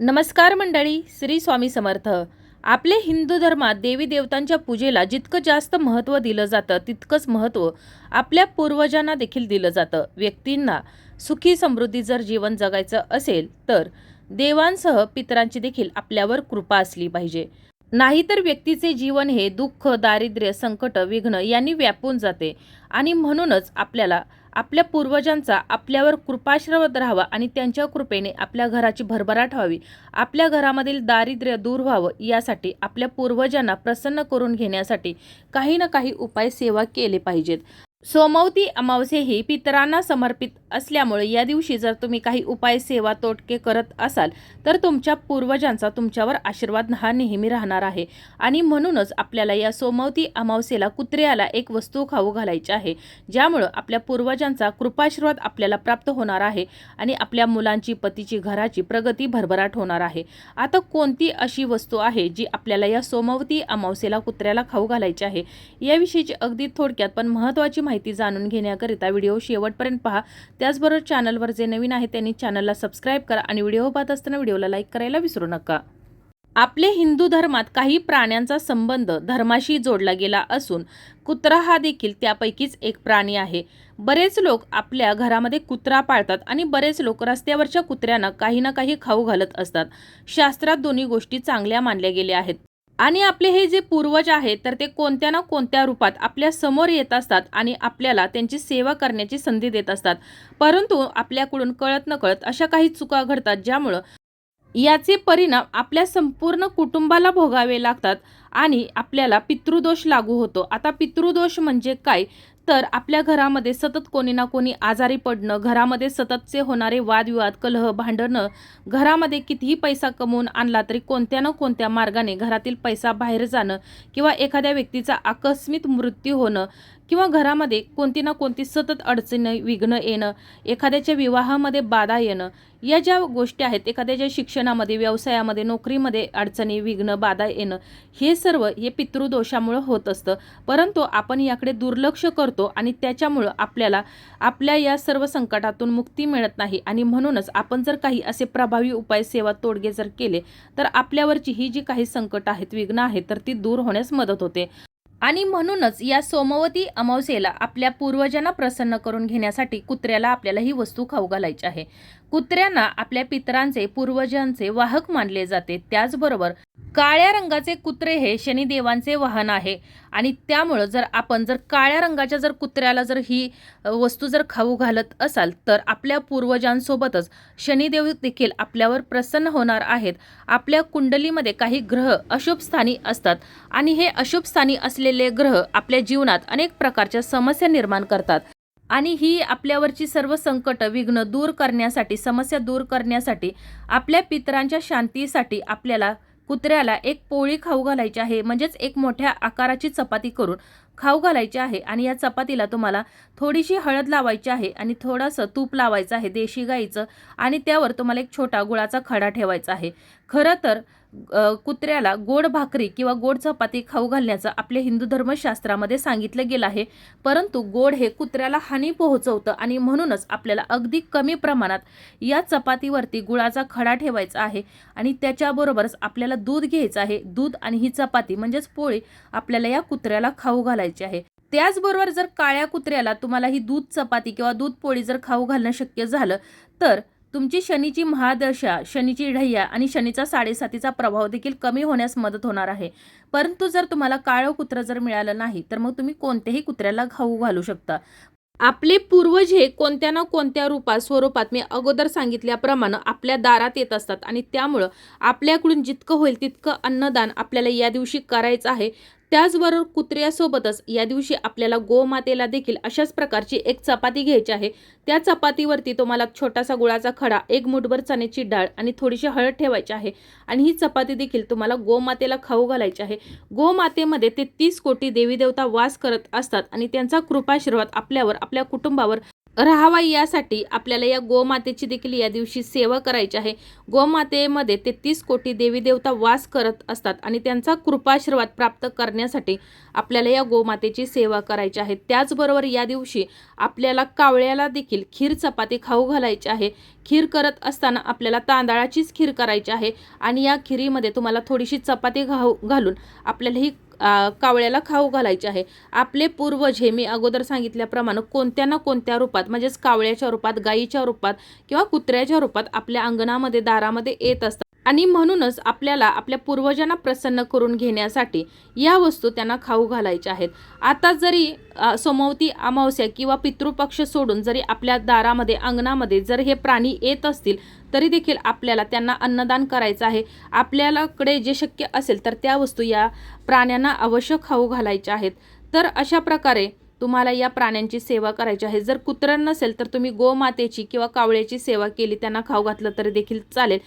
नमस्कार मंडळी श्री स्वामी समर्थ. आपले हिंदू धर्मात देवी देवतांच्या पूजेला जितकं जास्त महत्त्व दिलं जातं तितकंच महत्त्व आपल्या पूर्वजांना देखील दिलं जातं. व्यक्तींना सुखी समृद्धी जर जीवन जगायचं असेल तर देवांसह पितरांची देखील आपल्यावर कृपा असली पाहिजे. नाहीतर व्यक्तीचे जीवन हे दुःख दारिद्र्य संकट विघ्न यांनी व्यापून जाते आणि म्हणूनच आपल्याला आपल्या पूर्वजांचा आपल्यावर कृपाश्रवत राहावा आणि त्यांच्या कृपेने आपल्या घराची भरभराट व्हावी. आपल्या घरामधील दारिद्र्य दूर व्हावं यासाठी आपल्या पूर्वजांना प्रसन्न करून घेण्यासाठी काही ना काही उपाय सेवा केले पाहिजेत. सोमवती अमावस्ये ही पितरांना समर्पित असल्यामुळे या दिवशी जर तुम्ही काही उपाय सेवा तोटके करत असाल तर तुमच्या पूर्वजांचा तुमच्यावर आशीर्वाद हा नेहमी राहणार आहे. आणि म्हणूनच आपल्याला या सोमवती अमावस्येला कुत्र्याला एक वस्तू खाऊ घालायची आहे ज्यामुळं आपल्या पूर्वजांचा कृपाशीर्वाद आपल्याला प्राप्त होणार आहे आणि आपल्या मुलांची पतीची घराची प्रगती भरभराट होणार आहे. आता कोणती अशी वस्तू आहे जी आपल्याला या सोमवती अमावस्येला कुत्र्याला खाऊ घालायची आहे? याविषयीची अगदी थोडक्यात पण महत्त्वाची माहिती जाणून घेण्याकरिता व्हिडिओ शेवटपर्यंत पहा. त्याचबरोबर चॅनलवर जे नवीन आहे त्यांनी चॅनलला सबस्क्राईब करा आणि व्हिडिओ पाहत असताना व्हिडिओला लाईक करायला विसरू नका. आपले हिंदू धर्मात काही प्राण्यांचा संबंध धर्माशी जोडला गेला असून कुत्रा हा देखील त्यापैकीच एक प्राणी आहे. बरेच लोक आपल्या घरामध्ये कुत्रा पाळतात आणि बरेच लोक रस्त्यावरच्या कुत्र्यांना काही ना काही खाऊ घालत असतात. शास्त्रात दोन्ही गोष्टी चांगल्या मानल्या गेल्या आहेत. आणि आपले हे जे पूर्वज आहेत तर ते कोणत्या ना कोणत्या रूपात आपल्यासमोर येत असतात आणि आपल्याला त्यांची सेवा करण्याची संधी देत असतात. परंतु आपल्याकडून कळत न कळत अशा काही चुका घडतात ज्यामुळं याचे परिणाम आपल्या संपूर्ण कुटुंबाला भोगावे लागतात आणि आपल्याला पितृदोष लागू होतो. आता पितृदोष म्हणजे काय? तर आपल्या घरामध्ये सतत कोणी ना कोणी आजारी पडणं घरामध्ये सततचे होणारे वादविवाद कलह भांडणं घरामध्ये कितीही पैसा कमवून आणला तरी कोणत्या ना कोणत्या मार्गाने घरातील पैसा बाहेर जाणं किंवा एखाद्या व्यक्तीचा आकस्मिक मृत्यू होणं किंवा घरामध्ये कोणती ना कोणती सतत अडचणी विघ्न येणं एखाद्याच्या विवाहामध्ये बाधा येणं या ज्या गोष्टी आहेत एखाद्याच्या शिक्षणामध्ये व्यवसायामध्ये नोकरीमध्ये अडचणी विघ्न बाधा येणं हे सर्व हे पितृदोषामुळं होत असतं. परंतु आपण याकडे दुर्लक्ष करतो आणि त्याच्यामुळं आपल्याला आपल्या या सर्व संकटातून मुक्ती मिळत नाही. आणि म्हणूनच आपण जर काही असे प्रभावी उपाय सेवा तोडगे जर केले तर आपल्यावरची ही जी काही संकट आहेत विघ्न आहेत तर ती दूर होण्यास मदत होते. आणि म्हणूनच या सोमवती अमावस्येला आपल्या पूर्वजांना प्रसन्न करून घेण्यासाठी कुत्र्याला आपल्याला ही वस्तू खाऊ घालायची आहे. कुत्र्यांना आपल्या पितरांचे पूर्वजांचे वाहक मानले जाते. त्याचबरोबर काळ्या रंगाचे कुत्रे हे शनिदेवांचे वाहन आहे. आणि त्यामुळं जर आपण जर काळ्या रंगाच्या जर कुत्र्याला जर ही वस्तू जर खाऊ घालत असाल तर आपल्या पूर्वजांसोबतच शनिदेव देखील आपल्यावर प्रसन्न होणार आहेत. आपल्या कुंडलीमध्ये काही ग्रह अशुभ स्थानी असतात आणि हे अशुभ स्थानी असलेले ग्रह आपल्या जीवनात अनेक प्रकारच्या समस्या निर्माण करतात. आणि ही आपल्यावरची सर्व संकट विघ्न दूर करण्यासाठी समस्या दूर करण्यासाठी आपल्या पितरांच्या शांतीसाठी आपल्याला कुत्र्याला एक पोळी खाऊ घालायची आहे म्हणजेच एक मोठ्या आकाराची चपाती करून खाऊ घालायची आहे आणि या चपातीला तुम्हाला थोडीशी हळद लावायची आहे आणि थोडंसं तूप लावायचं आहे देशी गाईचं. आणि त्यावर तुम्हाला एक छोटा गुळाचा खडा ठेवायचा आहे. खरं तर कुत्र्याला गोड भाकरी किंवा गोड चपाती खाऊ घालण्याचं आपल्या हिंदू धर्मशास्त्रामध्ये सांगितलं गेलं आहे. परंतु गोड हे कुत्र्याला हानी पोहोचवतं आणि म्हणूनच आपल्याला अगदी कमी प्रमाणात या चपातीवरती गुळाचा खडा ठेवायचा आहे. आणि त्याच्याबरोबरच आपल्याला दूध घ्यायचं आहे. दूध आणि ही चपाती म्हणजेच पोळी आपल्याला या कुत्र्याला खाऊ घालायची आहे. त्याचबरोबर जर काळ्या कुत्र्याला तुम्हाला ही दूध चपाती किंवा दूध पोळी जर खाऊ घालणं शक्य झालं तर तुमची शनीची महादशा शनीची ढय्या आणि शनीचा साडेसातीचा प्रभाव देखील कमी होण्यास मदत होणार आहे. परंतु जर तुम्हाला काळं कुत्रं जर मिळालं नाही तर मग तुम्ही कोणत्याही कुत्र्याला खाऊ घालू शकता. आपले पूर्वज हे कोणत्या ना कोणत्या रूपात स्वरूपात मी अगोदर सांगितल्याप्रमाणे आपल्या दारात येत असतात आणि त्यामुळं आपल्याकडून जितकं होईल तितकं अन्नदान आपल्याला या दिवशी करायचं आहे. त्याचबरोबर कुत्र्यासोबतच या दिवशी आपल्याला गोमातेला देखील अशाच प्रकारची एक चपाती घ्यायची आहे. त्या चपातीवरती तुम्हाला छोटासा गुळाचा खडा एक मुठभर चण्याची डाळ आणि थोडीशी हळद ठेवायची आहे. आणि ही चपाती देखील तुम्हाला गोमातेला खाऊ घालायची आहे. गोमातेमध्ये ते तीस कोटी देवी देवता वास करत असतात आणि त्यांचा कृपाशीर्वाद आपल्यावर आपल्या कुटुंबावर राहावा यासाठी आपल्याला या गोमातेची देखील या दिवशी सेवा करायची आहे. गोमातेमध्ये तेहतीस कोटी देवी देवता वास करत असतात आणि त्यांचा कृपाशीर्वाद प्राप्त करण्यासाठी आपल्याला या गोमातेची सेवा करायची आहे. त्याचबरोबर या दिवशी आपल्याला कावळ्याला देखील खीर चपाती खाऊ घालायची आहे. खीर करत असताना आपल्याला तांदळाचीच खीर करायची आहे. आणि या खिरीमध्ये तुम्हाला थोडीशी चपाती घाऊ घालून आपल्याला ही कावळ्याला खाऊ घालायचे आहे. आपले पूर्वज हे मी अगोदर सांगितल्याप्रमाणे कोणत्या ना कोणत्या रूपात म्हणजेच कावळ्याच्या रूपात गायीच्या रूपात किंवा कुत्र्याच्या रूपात आपल्या अंगणामध्ये दारामध्ये येत असतात. आणि म्हणूनच आपल्याला आपल्या पूर्वजांना प्रसन्न करून घेण्यासाठी या वस्तू त्यांना खाऊ घालायच्या आहेत. आता जरी सोमवती अमावस्या किंवा पितृपक्ष सोडून जरी आपल्या दारामध्ये अंगणामध्ये जर हे प्राणी येत असतील तरी देखील आपल्याला त्यांना अन्नदान करायचं आहे. आपल्याकडे जे शक्य असेल तर त्या वस्तू या प्राण्यांना अवश्य खाऊ घालायच्या आहेत. तर अशा प्रकारे तुम्हाला या प्राण्यांची सेवा करायची आहे. जर कुत्रं नसेल तर तुम्ही गोमातेची किंवा कावळ्याची सेवा केली त्यांना खाऊ घातलं तरी देखील चालेल.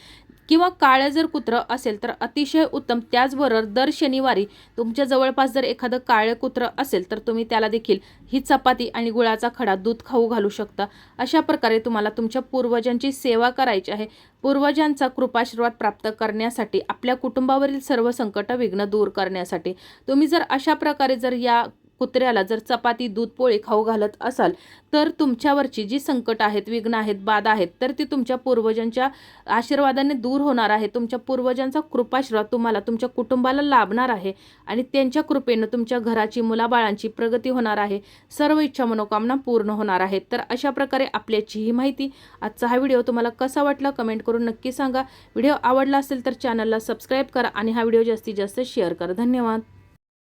किंवा काळं जर कुत्रं असेल तर अतिशय उत्तम. त्याचबरोबर दर शनिवारी तुमच्या जवळपास जर एखादं काळं कुत्रं असेल तर तुम्ही त्याला देखील ही चपाती आणि गुळाचा खडा दूध खाऊ घालू शकता. अशा प्रकारे तुम्हाला तुमच्या पूर्वजांची सेवा करायची आहे. पूर्वजांचा कृपाशीर्वाद प्राप्त करण्यासाठी आपल्या कुटुंबावरील सर्व संकट विघ्न दूर करण्यासाठी. तुम्ही जर अशा प्रकारे जर या कुत्र्याला जर चपाती दूध पोळी खाऊ घालत असाल तर तुमच्यावरची जी संकट आहेत विघ्न आहेत बाधा आहेत तर ती तुमच्या पूर्वजांच्या आशीर्वादाने दूर होणार आहे. तुमच्या पूर्वजांचा कृपाशीर्वाद तुम्हाला तुमच्या कुटुंबाला लाभणार आहे आणि त्यांच्या कृपेनं तुमच्या घराची मुलाबाळांची प्रगती होणार आहे. सर्व इच्छा मनोकामना पूर्ण होणार आहेत. तर अशा प्रकारे आपल्याची ही माहिती आजचा हा व्हिडिओ तुम्हाला कसा वाटला कमेंट करून नक्की सांगा. व्हिडिओ आवडला असेल तर चॅनलला सबस्क्राईब करा आणि हा व्हिडिओ जास्तीत जास्त शेअर करा. धन्यवाद.